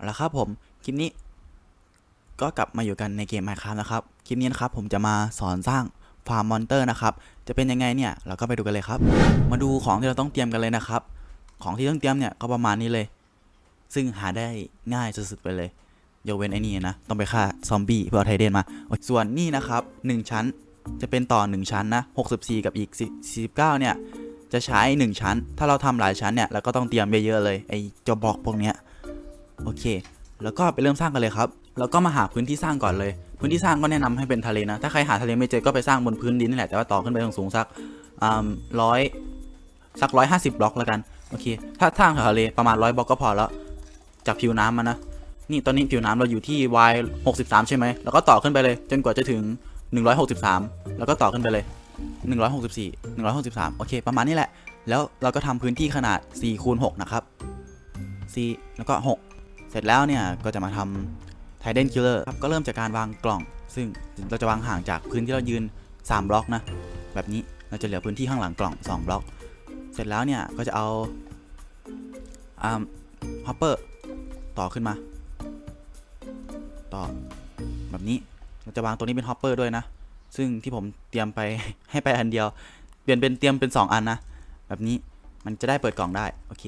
เอาละครับผม คลิปนี้ก็กลับมาอยู่กันในเกม Minecraft นะครับ คลิปนี้นะครับผมจะมาสอนสร้างฟาร์มมอนเตอร์นะครับ จะเป็นยังไงเนี่ยเราก็ไปดูกันเลยครับ มาดูของที่เราต้องเตรียมกันเลยนะครับ ของที่ต้องเตรียมเนี่ยก็ประมาณนี้เลย ซึ่งหาได้ง่ายสุดๆไปเลยยกเว้นไอ้นี่นะ ต้องไปฆ่าซอมบี้เพื่อเอาไทเดนมา ส่วนนี่นะครับ 1 ชั้นจะเป็นต่อ 1 ชั้นนะ 64 กับอีก 49 เนี่ย จะใช้ 1 ชั้น ถ้าเราทำหลายชั้นเนี่ยเราก็ต้องเตรียมเยอะๆเลยไอ้เจอบล็อกพวกเนี้ย โอเค แล้วก็ไปเริ่มสร้างกันเลยครับ แล้วก็มาหาพื้นที่สร้างก่อนเลย พื้นที่สร้างก็แนะนำให้เป็นทะเลนะ ถ้าใครหาทะเลไม่เจอก็ไปสร้างบนพื้นดินนี่แหละ แต่ว่าต่อขึ้นไปสูงสักร้อยสักร้อยห้าสิบบล็อกแล้วกัน โอเค ถ้าสร้างแถวทะเลประมาณร้อยบล็อกก็พอแล้ว จากผิวน้ำมันนะ นี่ตอนนี้ผิวน้ำเราอยู่ที่ y 63ใช่ไหม แล้วก็ต่อขึ้นไปเลย จนกว่าจะถึง163แล้วก็ต่อขึ้นไปเลย164 163โอเค ประมาณนี้แหละ แล้วเราก็ทำพื้นที่ขนาด4คูณ6นะครับ4แล้วก็6 เสร็จแล้วเนี่ยก็จะมาทำ Tiden Killer ครับก็เริ่มจากการวางกล่อง ซึ่งเราจะวางห่างจากพื้นที่เรายืน 3 บล็อกนะ แบบนี้เราจะเหลือพื้นที่ข้างหลังกล่อง 2 บล็อก เสร็จแล้วเนี่ยก็จะเอาอ่าฮอปเปอร์ต่อขึ้นมา ต่อแบบนี้เราจะวางตัวนี้เป็นฮอปเปอร์ด้วยนะ ซึ่งที่ผมเตรียมไปให้ไปอันเดียว เปลี่ยนเป็นเตรียมเป็น 2 อันนะ แบบนี้มันจะได้เปิดกล่องได้ โอเค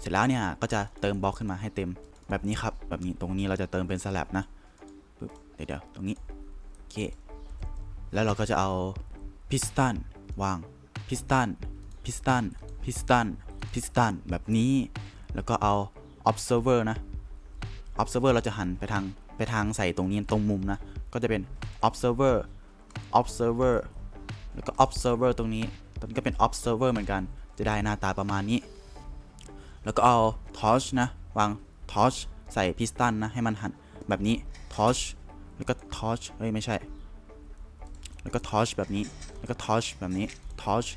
เสร็จแล้วเนี่ยก็จะเติมบล็อกขึ้นมาให้เต็ม แบบนี้ครับแบบนี้ตรงนี้เราจะเติมเป็นสลับนะปึ๊บเดี๋ยวเดี๋ยวตรงนี้โอเคแล้วเราก็จะเอาพิสตันวางพิสตันพิสตันพิสตันพิสตันแบบนี้แล้วก็เอา observer นะ observer เราจะหันไปทางไปทางใส่ตรงนี้ตรงมุมนะ ก็จะเป็น observer observer แล้วก็ observer ตรงนี้ตรงนี้ก็เป็น observer เหมือนกัน จะได้หน้าตาประมาณนี้ แล้วก็เอา torch นะ วาง torch ใส่พิสตันนะ ให้มันหันแบบนี้ torch แล้วก็ torch เฮ้ย ไม่ใช่ แล้วก็ torch แบบนี้ แล้วก็ torch แบบนี้ torch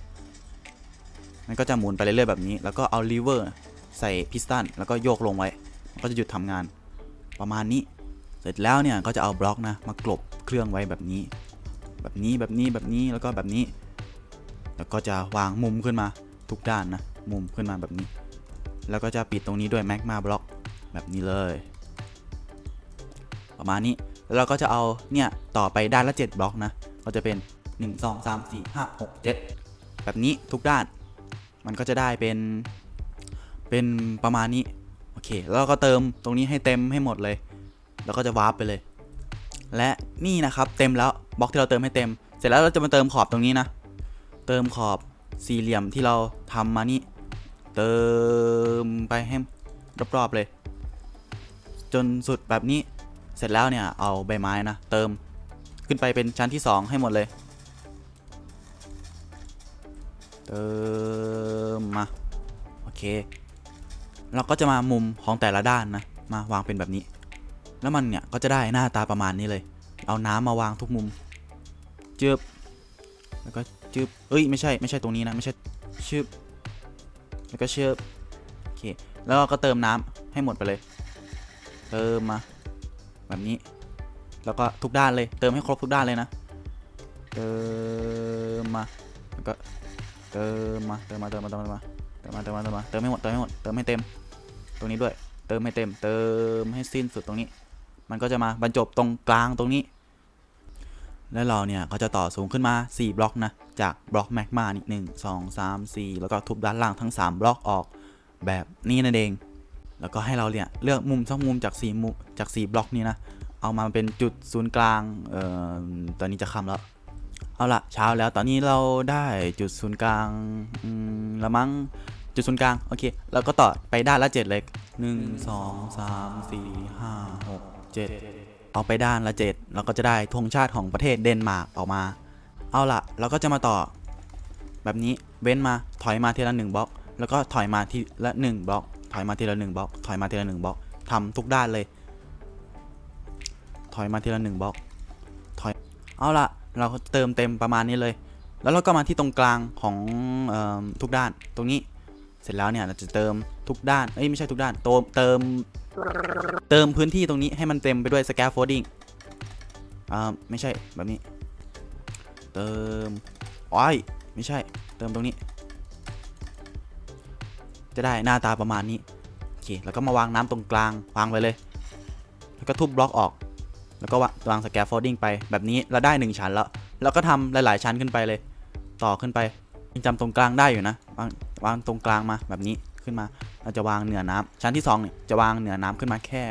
มันก็จะหมุนไปเรื่อยๆแบบนี้ แล้วก็เอา lever ใส่พิสตัน แล้วก็โยกลงไว้ มันก็จะหยุดทำงาน ประมาณนี้ เสร็จแล้วเนี่ย ก็จะเอาบล็อกนะ มากลบเครื่องไว้แบบนี้ แบบนี้ แบบนี้ แบบนี้ แล้วก็แบบนี้ แล้วก็จะวางมุมขึ้นมาทุกด้านนะ มุมขึ้นมาแบบนี้ แล้วก็จะปิดตรงนี้ด้วยแมกมาบล็อก แบบนี้เลย ประมาณนี้ แล้วเราก็จะเอาเนี่ยต่อไปด้านละ 7 บล็อกนะ ก็จะเป็น 1 2 3 4 5 6 7 แบบนี้ทุกด้าน มันก็จะได้เป็นเป็นประมาณนี้ โอเค แล้วเราก็เติมตรงนี้ให้เต็มให้หมดเลย แล้วก็จะวาร์ปไปเลย และนี่นะครับเต็มแล้วบล็อกที่เราเติมให้เต็ม เสร็จแล้วเราจะมาเติมขอบตรงนี้นะ เติมขอบสี่เหลี่ยมที่เราทำมานี่ เติมไปให้รอบๆเลย จนสุดแบบนี้ เสร็จแล้วเนี่ยเอาใบไม้นะเติมขึ้นไปเป็นชั้นที่ 2 ให้หมดเลย เติมมา โอเค เราก็จะมามุมของแต่ละด้านนะ มาวางเป็นแบบนี้ แล้วมันเนี่ยก็จะได้หน้าตาประมาณนี้เลย เอาน้ำมาวางทุกมุมจึบแล้วก็จึบเอ้ยไม่ใช่ไม่ใช่ตรงนี้นะ ไม่ใช่ชึบแล้วก็เชื่อมโอเค แล้วเราก็เติมน้ำให้หมดไปเลย เติมมาแบบนี้ แล้วก็ทุกด้านเลยเติมให้ครบทุกด้านเลยนะ เติมมาแล้วก็เติมมาเติมมาเติมมาเติมมาเติมมาเติมมาเติมมาเติมให้หมดเติมให้หมดเติมให้เต็ม ตรงนี้ด้วย เติมให้เต็ม เติมให้สิ้นสุดตรงนี้ มันก็จะมาบรรจบตรงกลางตรงนี้ แล้วเราเนี่ยก็จะต่อสูงขึ้นมา 4 บล็อกนะ จากบล็อกแมกมาหนึ่งสองสามสี่แล้วก็ทุบด้านล่างทั้ง 3 บล็อกออกแบบนี้นั่นเอง แล้วก็ให้เราเนี่ยเลือกมุมสักมุมจาก4มุมจาก 4 บล็อกนี้นะ เอามาเป็นจุดศูนย์กลาง เอ่อ ตอนนี้จะค่ำแล้ว เอาละเช้าแล้ว ตอนนี้เราได้จุดศูนย์กลางอืมละมั้ง จุดศูนย์กลาง โอเคแล้วก็ต่อไปด้านละเจ็ดเลยหนึ่งสองสามสี่ห้าหกเจ็ดเอาไปด้านละเจ็ดเราก็จะได้ธงชาติของประเทศเดนมาร์กออกมา เอาละเราก็จะมาต่อ แบบนี้ เว้นมา ถอยมาทีละหนึ่งบล็อก แล้วก็ถอยมาทีละหนึ่งบล็อก ถอยมาทีละหนึ่งบล็อก ถอยมาทีละหนึ่งบล็อกทำทุกด้านเลย ถอยมาทีละหนึ่งบล็อก ถอย เอาละเราเติมเต็มประมาณนี้เลย แล้วเราก็มาที่ตรงกลางของออทุกด้าน ตรงนี้ เสร็จแล้วเนี่ยเราจะเติมทุกด้าน เอ้ยไม่ใช่ทุกด้าน เติมเติมเติมพื้นที่ตรงนี้ให้มันเต็มไปด้วย scaffolding อ่าไม่ใช่แบบนี้ เติมอ้อยไม่ใช่ เติมตรงนี้ จะได้หน้าตาประมาณนี้โอเคแล้วก็มาวางน้ำตรงกลางวางไปเลย แล้วก็ทุบบล็อกออก แล้วก็วางวางสแก f โฟลดิ้งไปแบบนี้เราได้ 1 ชั้นแล้วแล้วก็ทำหลาย ๆ ชั้นขึ้นไปเลย ต่อขึ้นไปยังจำตรงกลางได้อยู่นะวางวางตรงกลางมาแบบนี้ขึ้นมาเราจะวางเหนือน้ำชั้นที่2เนี่ยจะวางเหนือน้ำขึ้นมาแค่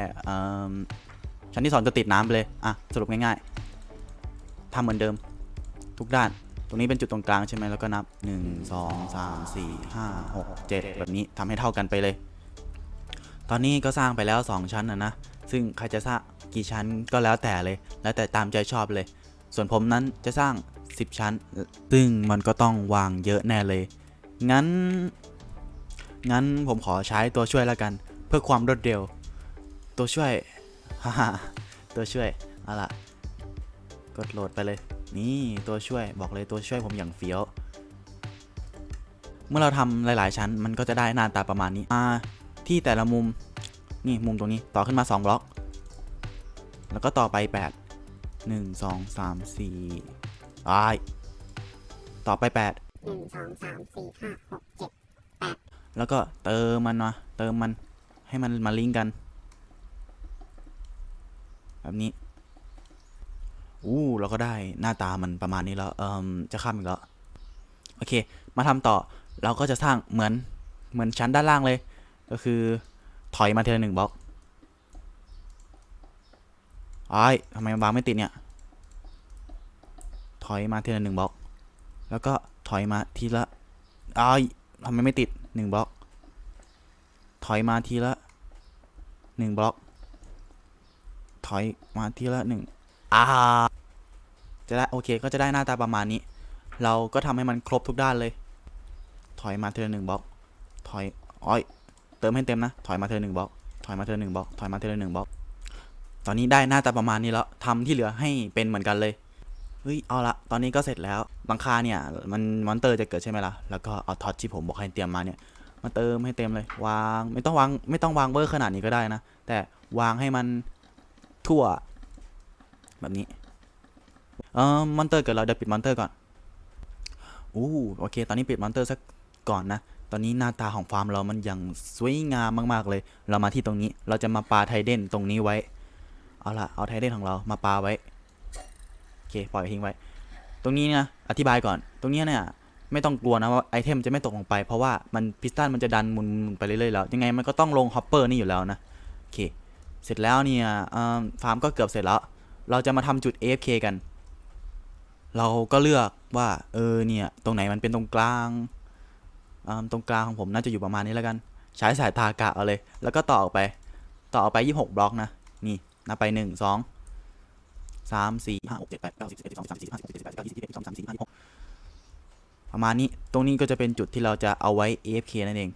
ชั้นที่2จะติดน้ำไปเลยอะสรุปง่ายๆทำเหมือนเดิมทุกด้าน รงนี้เป็นจุดตรงกลางใช่ไหมแล้วก็นับ 1 2 3 4 5 6 7 แบบนี้ทำให้เท่ากันไปเลย ตอนนี้ก็สร้างไปแล้ว 2 ชั้นนะนะ ซึ่งใครจะสร้างกี่ชั้นก็แล้วแต่เลย แล้วแต่ตามใจชอบเลย ส่วนผมนั้นจะสร้าง 10 ชั้น ซึ่งมันก็ต้องวางเยอะแน่เลย งั้น งั้นผมขอใช้ตัวช่วยแล้วกัน เพื่อความรวดเร็ว ตัวช่วย ฮ่าฮ่าตัวช่วย เอาล่ะ กดโหลดไปเลย นี่ตัวช่วยบอกเลยตัวช่วยผมอย่างเฟี้ยว เมื่อเราทำหลาย ๆ ชั้นมันก็จะได้หน้าตาประมาณนี้อ่าที่แต่ละมุมนี่มุมตรงนี้ต่อขึ้นมา 2 บล็อก แล้วก็ต่อไป 8 1 2 3 4อ้ายต่อไป8หนึ่งสองสามสี่ห้าหกเจ็ดแล้วก็เติมมันมาเติมมันให้มันมาลิงก์กัน แบบนี้ อู้เราก็ได้หน้าตามันประมาณนี้แล้วเอ่มจะข้ามอีกแล้วโอเค มาทำต่อเราก็จะสร้างเหมือนเหมือนชั้นด้านล่างเลย ก็คือถอยมาทีละหนึ่งบล็อกไอ้ทำไมมันวางไม่ติดเนี่ย ถอยมาทีละหนึ่งบล็อก แล้วก็ถอยมาทีละไอ้ทำไมไม่ติดหนึ่งบล็อก ถอยมาทีละหนึ่งบล็อก ถอยมาทีละหนึ่ง อ่าจะได้โอเคก็จะได้หน้าตาประมาณนี้ เราก็ทำให้มันครบทุกด้านเลย ถอยมาทีละหนึ่งบล็อก ถอยอ้อย เติมให้เต็มนะ ถอยมาทีละหนึ่งบล็อก ถอยมาทีละหนึ่งบล็อก ถอยมาทีละหนึ่งบล็อก ตอนนี้ได้หน้าตาประมาณนี้แล้วทำที่เหลือให้เป็นเหมือนกันเลย เฮ้ย เอาละตอนนี้ก็เสร็จแล้วบางคาเนี่ย มันมอนเตอร์จะเกิดใช่ไหมล่ะ แล้วก็เอาท็อตที่ผมบอกให้เตรียมมาเนี่ย มาเติมให้เต็มเลย วาง ไม่ต้องวาง ไม่ต้องวางเบอร์ขนาดนี้ก็ได้นะ แต่วางให้มันทั่ว แบบนี้เออมอนเตอร์เกิดเราเดี๋ยวปิดมอนเตอร์ก่อนอู้โอเค ตอนนี้ปิดมอนเตอร์สักก่อนนะ ตอนนี้หน้าตาของฟาร์มเรามันยังสวยงามมากๆเลย เรามาที่ตรงนี้ เราจะมาปาไทเดนตรงนี้ไว้ เอาล่ะ เอาไทเดนของเรามาปาไว้ โอเค ปล่อยทิ้งไว้ ตรงนี้นะ อธิบายก่อน ตรงนี้เนี่ย ไม่ต้องกลัวนะว่าไอเทมจะไม่ตกลงไป เพราะว่ามันพิสตันมันจะดันหมุนไปเรื่อยๆแล้ว ยังไงมันก็ต้องลงฮอปเปอร์นี่อยู่แล้วนะ โอเค เสร็จแล้วเนี่ยฟาร์มก็เกือบเสร็จแล้ว เราจะมาทำจุด AFK กัน เราก็เลือกว่า เออ เนี่ย ตรงไหนมันเป็นตรงกลางตรงกลางของผมน่าจะอยู่ประมาณนี้แล้วกัน ใช้สายตากะเอาเลย แล้วก็ต่อออกไป ต่อออกไป 26 บล็อกนะ นี่นับไป 1 2 3 4 5 6 7 8 9 10 11 12 13 14 15 16 17 18 19 20 21 22 23 24 25 26ประมาณนี้ ตรงนี้ก็จะเป็นจุดที่เราจะเอาไว้ AFK นั่นเอง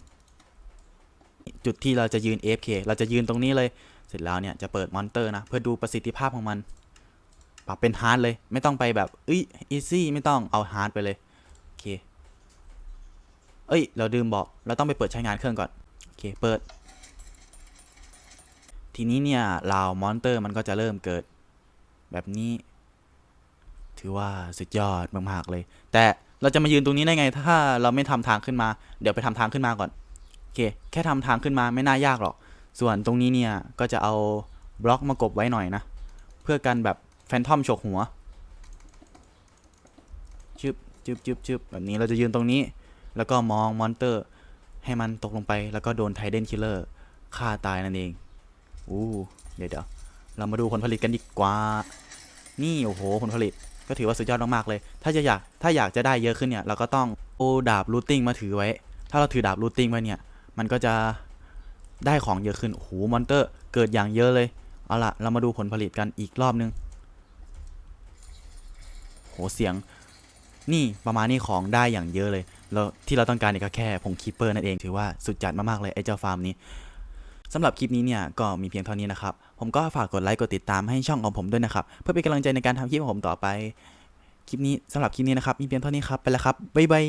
จุดที่เราจะยืน AFK เราจะยืนตรงนี้เลย เสร็จแล้วเนี่ยจะเปิดมอนเตอร์นะ เพื่อดูประสิทธิภาพของมัน ปรับเป็นฮาร์ดเลย ไม่ต้องไปแบบเอ้ยอีซี่ไม่ต้องเอาฮาร์ดไปเลย โอเค เอ้ย เราลืมบอก เราต้องไปเปิดใช้งานเครื่องก่อน โอเค เปิด ทีนี้เนี่ยลาวมอนเตอร์มันก็จะเริ่มเกิด แบบนี้ ถือว่าสุดยอดมากๆเลย แต่เราจะมายืนตรงนี้ได้ไง ถ้าเราไม่ทำทางขึ้นมา เดี๋ยวไปทำทางขึ้นมาก่อน โอเค แค่ทำทางขึ้นมาไม่น่ายากหรอก ส่วนตรงนี้เนี่ยก็จะเอาบล็อกมากบไว้หน่อยนะ เพื่อกันแบบ แฟนทอมฉกหัวชึบชึบชึบชึบแบบนี้เราจะยืนตรงนี้ แล้วก็มองมอนเตอร์ ให้มันตกลงไปแล้วก็โดนไทเดนคิลเลอร์ฆ่าตายนั่นเองอู้เดี๋ยวเดี๋ยวเรามาดูผลผลิตกันดีกว่า นี่โอ้โหผลผลิตก็ถือว่าสุดยอดมากๆเลย ถ้าจะอยากถ้าอยากจะได้เยอะขึ้นเนี่ย เราก็ต้องโอดาบรูทติ้งมาถือไว้ ถ้าเราถือดาบรูทติ้งไว้เนี่ย มันก็จะได้ของเยอะขึ้นโอ้โหมอนเตอร์เกิดอย่างเยอะเลย เอาล่ะเรามาดูผลผลิตกันอีกรอบนึง เสียง นี่ประมาณนี้ของได้อย่างเยอะเลยแล้วที่เราต้องการเนี่ยก็แค่ผงคีเปอร์นั่นเองถือว่าสุดจัดมากๆเลยไอ้เจ้าฟาร์มนี้สำหรับคลิปนี้เนี่ยก็มีเพียงเท่านี้นะครับ ผมก็ฝากกดไลค์กดติดตามให้ช่องของผมด้วยนะครับ เพื่อเป็นกำลังใจในการทำคลิปของผมต่อไป คลิปนี้สำหรับคลิปนี้นะครับมีเพียงเท่านี้ครับไปแล้วครับบ๊ายบาย